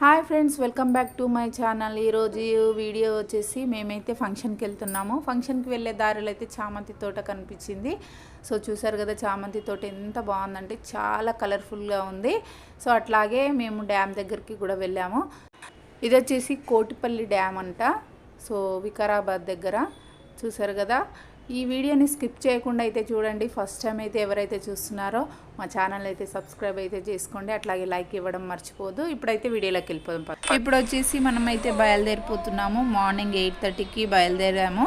Hi friends welcome back to my channel. ఈరోజు video వచ్చేసి మేమైతే ఫంక్షన్కి వెళ్తున్నాము. ఫంక్షన్కి వెళ్ళే దారిలో అయితే చామంతి తోట కనిపించింది. సో చూసారు కదా చామంతి తోట ఎంత బాగుందంటే చాలా కలర్ఫుల్గా ఉంది. సో అట్లాగే మేము డ్యామ్ దగ్గరికి కూడా వెళ్ళాము. ఇది వచ్చేసి కోటిపల్లి డ్యామ్ అంట. సో వికారాబాద్ దగ్గర. చూసారు కదా ఈ వీడియోని స్కిప్ చేయకుండా అయితే చూడండి. ఫస్ట్ టైం అయితే ఎవరైతే చూస్తున్నారో మా ఛానల్ అయితే సబ్స్క్రైబ్ అయితే చేసుకోండి. అట్లాగే లైక్ ఇవ్వడం మర్చిపోదు ఇప్పుడైతే వీడియోలోకి వెళ్ళిపోదాం ఇప్పుడు వచ్చేసి మనం అయితే బయలుదేరిపోతున్నాము. మార్నింగ్ ఎయిట్ థర్టీకి బయలుదేరాము.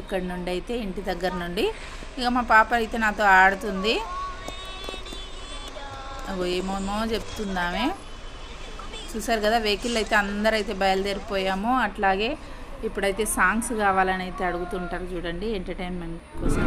ఇక్కడ నుండి అయితే ఇంటి దగ్గర నుండి. ఇక మా పాప అయితే నాతో ఆడుతుంది. ఏమోమో ఏమేమో చెప్తుందామే చూసారు కదా వెహికల్ అయితే అందరూ అయితే బయలుదేరిపోయాము. అట్లాగే ఇప్పుడైతే సాంగ్స్ కావాలని అయితే అడుగుతుంటారు చూడండి ఎంటర్టైన్మెంట్ కోసం.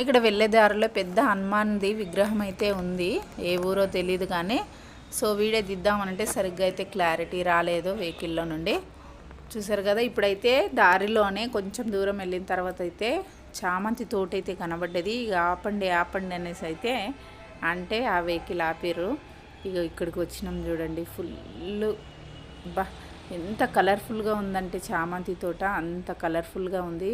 ఇక్కడ వెళ్ళే దారిలో పెద్ద హనుమాన్ది విగ్రహం అయితే ఉంది. ఏ ఊరో తెలియదు కానీ సో వీడియో దిద్దామనంటే సరిగ్గా అయితే క్లారిటీ రాలేదు వెహికల్లో నుండి. చూసారు కదా ఇప్పుడైతే దారిలోనే కొంచెం దూరం వెళ్ళిన తర్వాత అయితే చామంతి తోట అయితే కనబడ్డది. ఇక ఆపండి ఆపండి అనేసి అయితే అంటే ఆ వెహికల్ ఆపారు. ఇక ఇక్కడికి వచ్చినాం చూడండి ఫుల్ బా ఎంత కలర్ఫుల్గా ఉందంటే చామంతి తోట అంత కలర్ఫుల్గా ఉంది.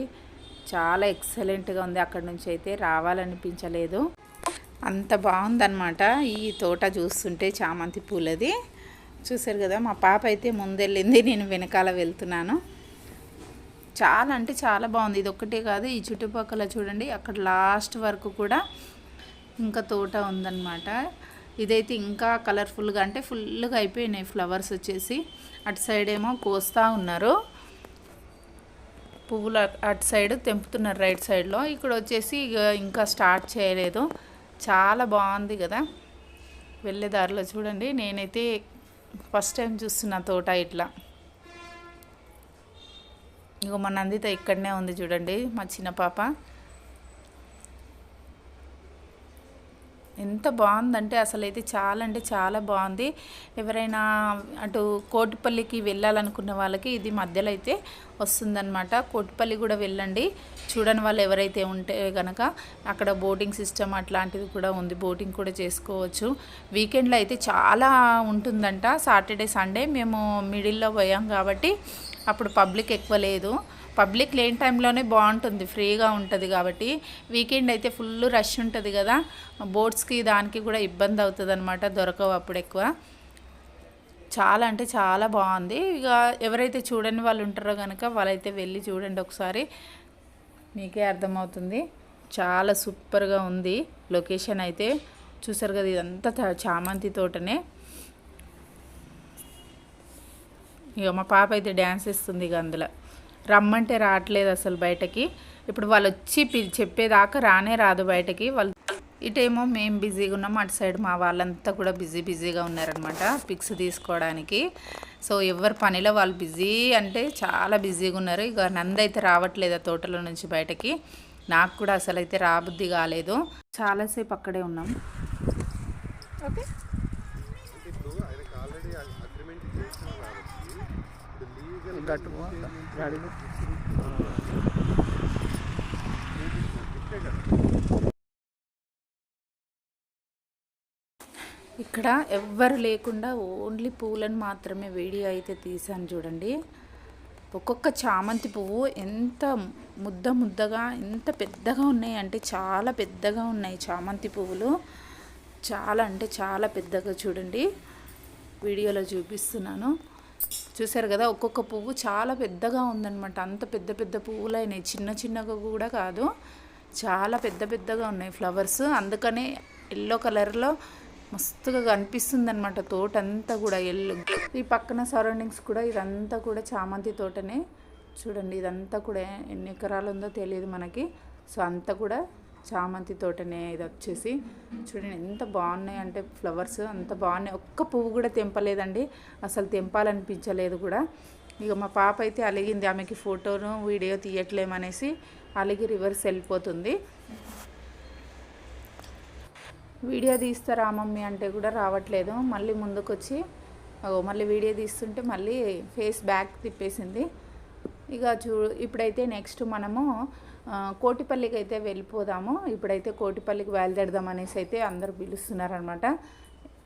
చాలా ఎక్సలెంట్గా ఉంది. అక్కడ నుంచి అయితే రావాలనిపించలేదు. అంత బాగుందన్నమాట ఈ తోట చూస్తుంటే చామంతి పూలది. చూసారు కదా మా పాప అయితే ముందెళ్ళింది నేను వెనకాల వెళ్తున్నాను. చాలా అంటే చాలా బాగుంది. ఇది ఒక్కటే కాదు ఈ చుట్టుపక్కల చూడండి అక్కడ లాస్ట్ వరకు కూడా ఇంకా తోట ఉందన్నమాట. ఇదైతే ఇంకా కలర్ఫుల్గా అంటే ఫుల్గా అయిపోయినాయి ఫ్లవర్స్ వచ్చేసి. అటు సైడ్ ఏమో కోస్తా ఉన్నారు. పువ్వులు అటు సైడ్ తెంపుతున్నారు రైట్ సైడ్లో. ఇక్కడ వచ్చేసి ఇక ఇంకా స్టార్ట్ చేయలేదు. చాలా బాగుంది కదా. వెళ్ళే దారిలో చూడండి నేనైతే ఫస్ట్ టైం చూస్తున్న తోట ఇట్లా. ఇగో మా నందిత ఇక్కడనే ఉంది చూడండి మా చిన్న పాప. ఎంత బాగుందంటే అసలు అయితే చాలా అంటే చాలా బాగుంది. ఎవరైనా అటు కోటిపల్లికి వెళ్ళాలనుకున్న వాళ్ళకి ఇది మధ్యలో అయితే వస్తుందన్నమాట. కోటిపల్లి కూడా వెళ్ళండి. చూడని వాళ్ళు ఎవరైతే ఉంటే కనుక అక్కడ బోటింగ్ సిస్టమ్ అట్లాంటిది కూడా ఉంది. బోటింగ్ కూడా చేసుకోవచ్చు. వీకెండ్లో అయితే చాలా ఉంటుందంట. సాటర్డే సండే మేము మిడిల్లో పోయాం కాబట్టి అప్పుడు పబ్లిక్ ఎక్కువ లేదు. పబ్లిక్ లేని టైంలోనే బాగుంటుంది ఫ్రీగా ఉంటుంది కాబట్టి. వీకెండ్ అయితే ఫుల్ రష్ ఉంటుంది కదా. బోట్స్కి దానికి కూడా ఇబ్బంది అవుతుంది అనమాట దొరకవు అప్పుడు ఎక్కువ. చాలా అంటే చాలా బాగుంది. ఇక ఎవరైతే చూడని వాళ్ళు ఉంటారో కనుక వాళ్ళైతే వెళ్ళి చూడండి ఒకసారి. మీకే అర్థమవుతుంది. చాలా సూపర్గా ఉంది లొకేషన్ అయితే. చూసారు కదా ఇదంతా చామంతి తోటనే. ఇక మా పాప అయితే డ్యాన్స్ ఇస్తుంది ఇక అందులో. రమ్మంటే రావట్లేదు అసలు బయటకి. ఇప్పుడు వాళ్ళు వచ్చి చెప్పేదాకా రానే రాదు బయటకి. వాళ్ళు ఇటేమో మేము బిజీగా ఉన్నాం అటు సైడ్ మా వాళ్ళంతా కూడా బిజీ బిజీగా ఉన్నారనమాట పిక్స్ తీసుకోవడానికి. సో ఎవరి పనిలో వాళ్ళు బిజీ అంటే చాలా బిజీగా ఉన్నారు. ఇక నందైతే రావట్లేదు ఆ తోటలో నుంచి బయటకి. నాకు కూడా అసలు అయితే రాబుద్ధి కాలేదు. చాలాసేపు అక్కడే ఉన్నాం. ఓకే. ఇక్కడ ఎవ్వరు లేకుండా ఓన్లీ పూలను మాత్రమే వీడియో అయితే తీసాను చూడండి. ఒక్కొక్క చామంతి పువ్వు ఎంత ముద్ద ముద్దగా ఎంత పెద్దగా ఉన్నాయి అంటే చాలా పెద్దగా ఉన్నాయి చామంతి పువ్వులు. చాలా అంటే చాలా పెద్దగా చూడండి. వీడియోలో చూపిస్తున్నాను. చూసారు కదా ఒక్కొక్క పువ్వు చాలా పెద్దగా ఉందన్నమాట. అంత పెద్ద పెద్ద పువ్వులు అయినాయి చిన్న చిన్నగా కూడా కాదు. చాలా పెద్ద పెద్దగా ఉన్నాయి ఫ్లవర్స్. అందుకనే ఎల్లో కలర్లో మస్తుగా కనిపిస్తుంది అనమాట తోట అంతా కూడా ఎల్లు. ఈ పక్కన సరౌండింగ్స్ కూడా ఇదంతా కూడా చామంతి తోటనే. చూడండి ఇదంతా కూడా ఎన్ని ఎకరాలు ఉందో తెలియదు మనకి. సో అంతా కూడా చామంతి తోటనే ఇది వచ్చేసి. చూడండి ఎంత బాగున్నాయి అంటే ఫ్లవర్స్ అంత బాగున్నాయి. ఒక్క పువ్వు కూడా తెంపలేదండి. అసలు తెంపాలనిపించలేదు కూడా. ఇక మా పాప అయితే అలిగింది. ఆమెకి ఫోటోను వీడియో తీయట్లేమనేసి అలిగి రివర్స్ వెళ్ళిపోతుంది. వీడియో తీస్తారా మమ్మీ అంటే కూడా రావట్లేదు. మళ్ళీ ముందుకొచ్చి మళ్ళీ వీడియో తీస్తుంటే మళ్ళీ ఫేస్ బ్యాక్ తిప్పేసింది. ఇక చూ ఇప్పుడైతే నెక్స్ట్ మనము కోటిపల్లికి అయితే వెళ్ళిపోదాము. ఇప్పుడైతే కోటిపల్లికి బయలుదేరదాం అనేసి అయితే అందరూ పిలుస్తున్నారనమాట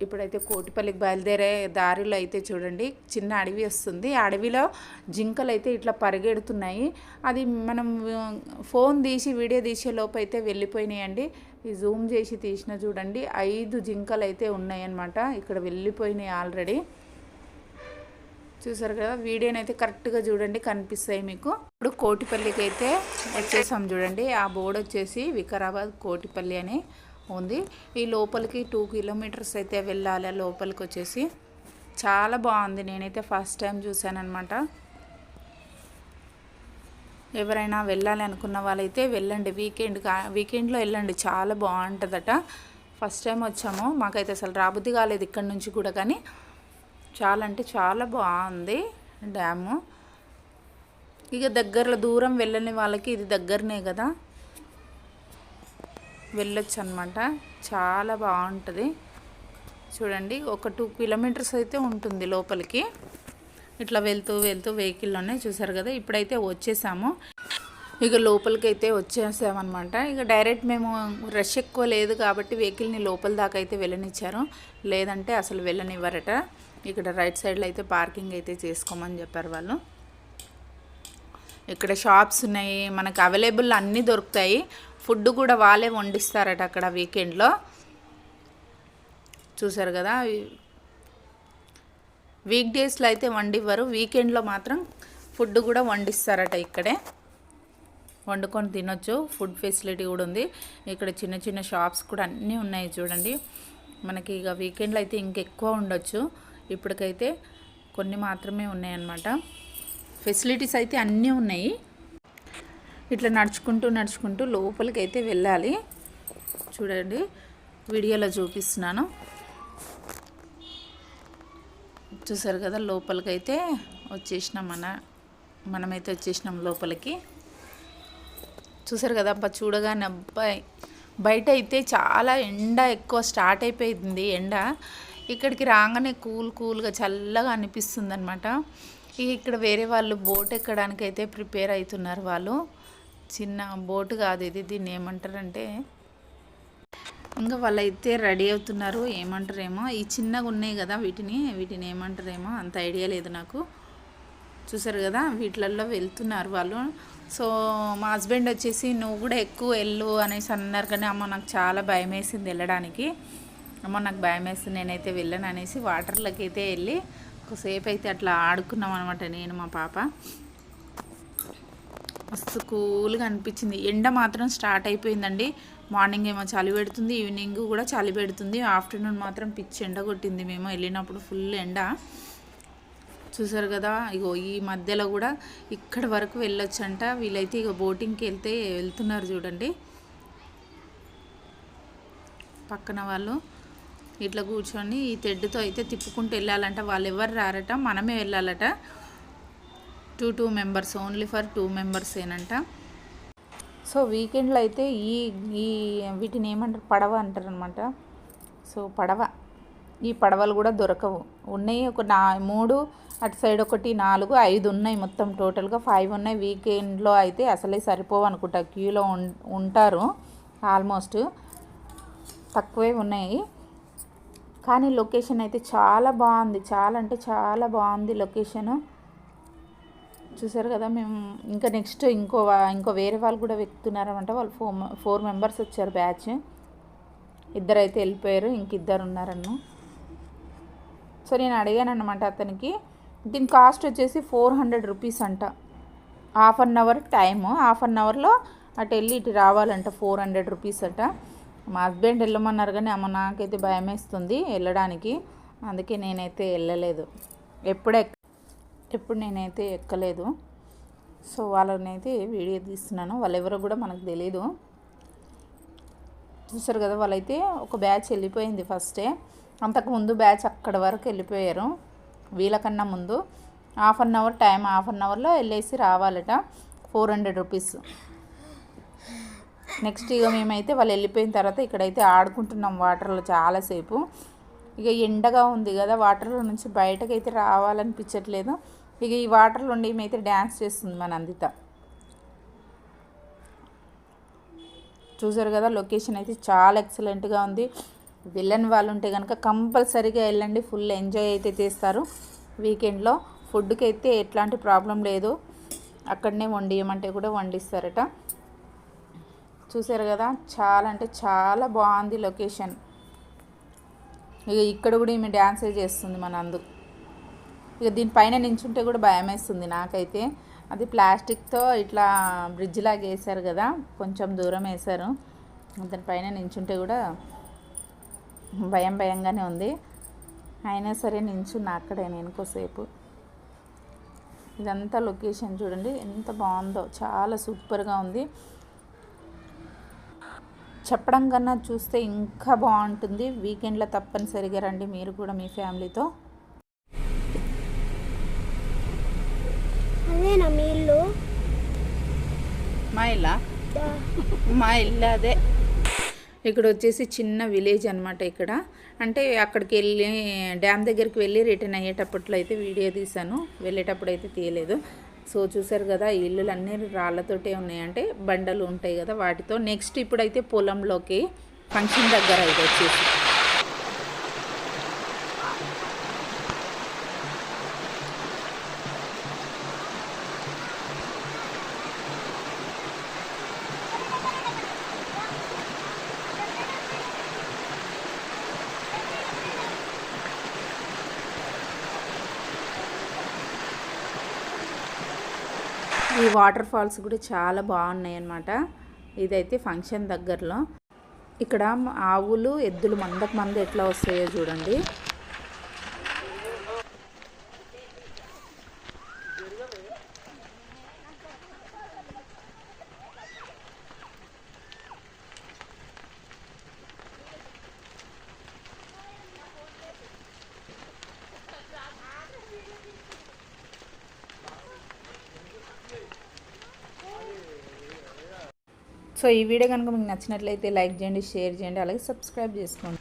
ఇప్పుడైతే కోటిపల్లికి బయలుదేరే దారిలో అయితే చూడండి చిన్న అడవి వస్తుంది. అడవిలో జింకలు అయితే ఇట్లా పరిగెడుతున్నాయి. అది మనం ఫోన్ తీసి వీడియో తీసే లోపు అయితే వెళ్ళిపోయినాయండి. ఈ జూమ్ చేసి తీసిన చూడండి ఐదు జింకలు అయితే ఉన్నాయన్నమాట. ఇక్కడ వెళ్ళిపోయినాయి ఆల్రెడీ. చూసారు కదా వీడియోని అయితే కరెక్ట్గా చూడండి కనిపిస్తాయి మీకు. ఇప్పుడు కోటిపల్లికి అయితే వచ్చేసాం చూడండి. ఆ బోర్డు వచ్చేసి వికారాబాద్ కోటిపల్లి అని ఉంది. ఈ లోపలికి టూ కిలోమీటర్స్ అయితే వెళ్ళాలి లోపలికి వచ్చేసి. చాలా బాగుంది. నేనైతే ఫస్ట్ టైం చూశాను ఎవరైనా వెళ్ళాలి అనుకున్న వాళ్ళైతే వెళ్ళండి. వీకెండ్ వీకెండ్లో వెళ్ళండి. చాలా బాగుంటుందట. ఫస్ట్ టైం వచ్చాము. మాకైతే అసలు రాబుద్ది కాలేదు ఇక్కడ నుంచి కూడా కానీ చాలా అంటే చాలా బాగుంది డ్యాము. ఇక దగ్గరలో దూరం వెళ్ళని వాళ్ళకి ఇది దగ్గరనే కదా. వెళ్ళొచ్చు అనమాట చాలా బాగుంటుంది. చూడండి ఒక టూ కిలోమీటర్స్ అయితే ఉంటుంది లోపలికి. ఇట్లా వెళ్తూ వెళ్తూ వెహికల్లోనే చూసారు కదా ఇప్పుడైతే వచ్చేసాము. ఇక లోపలికి అయితే వచ్చేసామన్నమాట. ఇక డైరెక్ట్ మేము రష్ ఎక్కువ లేదు కాబట్టి వెహికల్ని లోపల దాకా అయితే వెళ్ళనిచ్చారు. లేదంటే అసలు వెళ్ళనివ్వరట. ఇక్కడ రైట్ సైడ్లో అయితే పార్కింగ్ అయితే చేసుకోమని చెప్పారు వాళ్ళు. ఇక్కడ షాప్స్ ఉన్నాయి. మనకు అవైలబుల్ అన్నీ దొరుకుతాయి. ఫుడ్ కూడా వాళ్ళే వండిస్తారట అక్కడ వీకెండ్లో. చూసారు కదా? వీక్ డేస్లో అయితే వండివ్వరు. వీకెండ్లో మాత్రం ఫుడ్ కూడా వండిస్తారట ఇక్కడే. వండుకొని తినొచ్చు. ఫుడ్ ఫెసిలిటీ కూడా ఉంది. ఇక్కడ చిన్న చిన్న షాప్స్ కూడా అన్నీ ఉన్నాయి చూడండి. మనకి ఇక వీకెండ్లో అయితే ఇంకెక్కువ ఉండొచ్చు. ఇప్పటికైతే కొన్ని మాత్రమే ఉన్నాయన్నమాట. ఫెసిలిటీస్ అయితే అన్నీ ఉన్నాయి. ఇట్లా నడుచుకుంటూ నడుచుకుంటూ లోపలికి అయితే వెళ్ళాలి. చూడండి వీడియోలో చూపిస్తున్నాను. చూసారు కదా లోపలికైతే వచ్చేసినాం మన మనమైతే వచ్చేసినాం లోపలికి. చూసారు కదా అబ్బా చూడగానే అబ్బాయి. బయట అయితే చాలా ఎండ ఎక్కువ స్టార్ట్ అయిపోయింది ఎండ. ఇక్కడికి రాగానే కూల్ కూల్గా చల్లగా అనిపిస్తుంది అనమాట ఇక్కడ వేరే వాళ్ళు బోట్ ఎక్కడానికి అయితే ప్రిపేర్ అవుతున్నారు వాళ్ళు. చిన్న బోట్ కాదు ఇది దీన్ని ఏమంటారంటే ఇంకా వాళ్ళైతే రెడీ అవుతున్నారు. ఏమంటారేమో ఈ చిన్నగా ఉన్నాయి కదా వీటిని వీటిని ఏమంటారేమో అంత ఐడియా లేదు నాకు. చూసారు కదా వీటిలల్లో వెళ్తున్నారు వాళ్ళు. సో మా హస్బెండ్ వచ్చేసి నువ్వు కూడా ఎక్కువ వెళ్ళు అనేసి అన్నారు కానీ అమ్మ నాకు చాలా భయం వేసింది వెళ్ళడానికి. అమ్మ నాకు భయం వేస్తుంది నేనైతే వెళ్ళను అనేసి వాటర్లోకి అయితే వెళ్ళి ఒకసేపు అయితే అట్లా ఆడుకున్నాం అనమాట నేను మా పాప. మస్తు కూల్గా అనిపించింది. ఎండ మాత్రం స్టార్ట్ అయిపోయిందండి. మార్నింగ్ ఏమో చలి పెడుతుంది ఈవినింగ్ కూడా చలి పెడుతుంది. ఆఫ్టర్నూన్ మాత్రం పిచ్చి ఎండ కొట్టింది మేము. వెళ్ళినప్పుడు ఫుల్ ఎండ. చూసారు కదా ఇగో ఈ మధ్యలో కూడా ఇక్కడ వరకు వెళ్ళొచ్చంట. వీళ్ళైతే ఇక బోటింగ్కి వెళ్తే వెళ్తున్నారు చూడండి. పక్కన వాళ్ళు ఇట్లా కూర్చొని ఈ తెడ్డుతో అయితే తిప్పుకుంటూ వెళ్ళాలంట. వాళ్ళు ఎవరు రారట? మనమే వెళ్ళాలట. Two two members only for two members ఏనంట. So వీకెండ్లో అయితే ఈ ఈ వీటిని ఏమంటారు? పడవ అంటారు అనమాట సో పడవ. ఈ పడవలు కూడా దొరకవు. ఉన్నాయి ఒక నా మూడు అటు సైడ్ ఒకటి నాలుగు ఐదు ఉన్నాయి మొత్తం టోటల్గా. ఫైవ్ ఉన్నాయి. వీకెండ్లో అయితే అసలే సరిపోవు అనుకుంటా. క్యూలో ఉం- ఉంటారు ఆల్మోస్ట్. తక్కువే ఉన్నాయి. కానీ లొకేషన్ అయితే చాలా బాగుంది. చాలా అంటే చాలా బాగుంది లొకేషను. చూసారు కదా మేము ఇంకా నెక్స్ట్ ఇంకో ఇంకో వేరే వాళ్ళు కూడా వెక్కుతున్నారన్నమాట వాళ్ళు ఫోర్ ఫోర్ మెంబర్స్ వచ్చారు బ్యాచ్. ఇద్దరు అయితే వెళ్ళిపోయారు. ఇంక ఇద్దరు ఉన్నారన్న. సో నేను అడిగాను అనమాట అతనికి దీని కాస్ట్ వచ్చేసి ఫోర్ హండ్రెడ్ రూపీస్ అంట. Half an hour time half an అవర్లో అటు వెళ్ళి ఇటు రావాలంట ఫోర్ హండ్రెడ్ రూపీస్ అంట. మా హస్బెండ్ వెళ్ళమన్నారు కానీ అమ్మ నాకైతే భయం వేస్తుంది వెళ్ళడానికి అందుకే నేనైతే వెళ్ళలేదు. ఎప్పుడే ఎప్పుడు నేనైతే ఎక్కలేదు. సో వాళ్ళనైతే వీడియో తీస్తున్నాను వాళ్ళు ఎవరో కూడా మనకు తెలీదు. చూసారు కదా వాళ్ళైతే ఒక బ్యాచ్ వెళ్ళిపోయింది ఫస్టే. అంతకు ముందు బ్యాచ్ అక్కడ వరకు వెళ్ళిపోయారు. వీళ్ళకన్నా ముందు half an hour time half an అవర్లో వెళ్ళేసి రావాలట. Four hundred rupees. నెక్స్ట్ ఇక మేమైతే వాళ్ళు వెళ్ళిపోయిన తర్వాత ఇక్కడైతే ఆడుకుంటున్నాం వాటర్లో చాలాసేపు. ఇక ఎండగా ఉంది కదా వాటర్లో నుంచి బయటకైతే రావాలనిపించట్లేదు. ఇక ఈ వాటర్లో ఉండి ఈమె డ్యాన్స్ చేస్తుంది మన అందిత చూసారు కదా లొకేషన్ అయితే చాలా ఎక్సలెంట్గా ఉంది. వెళ్ళని వాళ్ళు ఉంటే కనుక కంపల్సరీగా వెళ్ళండి ఫుల్ ఎంజాయ్ అయితే చేస్తారు. వీకెండ్లో ఫుడ్కి అయితే ఎట్లాంటి ప్రాబ్లం లేదు. అక్కడనే వండియమంటే కూడా వండిస్తారట. చూసారు కదా చాలా అంటే చాలా బాగుంది లొకేషన్. ఇక ఇక్కడ కూడా ఈమె డ్యాన్సే చేస్తుంది మన అందు. ఇక దీనిపైన నించుంటే కూడా భయం వేస్తుంది నాకైతే. అది ప్లాస్టిక్తో ఇట్లా బ్రిడ్జ్ లాగా వేశారు కదా కొంచెం దూరం వేశారు. దానిపైన నించుంటే కూడా భయం భయంగానే ఉంది. అయినా సరే నించున్నా అక్కడే నేను కొద్దిసేపు. ఇదంతా లొకేషన్ చూడండి ఎంత బాగుందో చాలా సూపర్గా ఉంది. చెప్పడం కన్నా చూస్తే ఇంకా బాగుంటుంది. వీకెండ్లో తప్పనిసరిగా రండి మీరు కూడా మీ ఫ్యామిలీతో. మా ఇల్లా? మా ఇల్లు అదే. ఇక్కడ వచ్చేసి చిన్న విలేజ్ అనమాట ఇక్కడ. అంటే అక్కడికి వెళ్ళి డ్యామ్ దగ్గరికి వెళ్ళి రిటర్న్ అయ్యేటప్పట్లో అయితే వీడియో తీశాను. వెళ్ళేటప్పుడు అయితే తీయలేదు. సో చూసారు కదా ఇల్లులన్నీ రాళ్ళతోటే ఉన్నాయంటే బండలు ఉంటాయి కదా వాటితో. నెక్స్ట్ ఇప్పుడైతే పొలంలోకి ఫంక్షన్ దగ్గర అయితే వచ్చేసి. ఈ వాటర్ ఫాల్స్ కూడా చాలా బాగున్నాయి అన్నమాట ఇదైతే ఫంక్షన్ దగ్గరలో. ఇక్కడ ఆవులు ఎద్దులు మందకు మంద ఎట్లా వస్తాయో చూడండి. సో ఈ వీడియో కనుక మీకు నచ్చినట్లయితే లైక్ చేయండి షేర్ చేయండి అలాగే సబ్స్క్రైబ్ చేసుకోండి.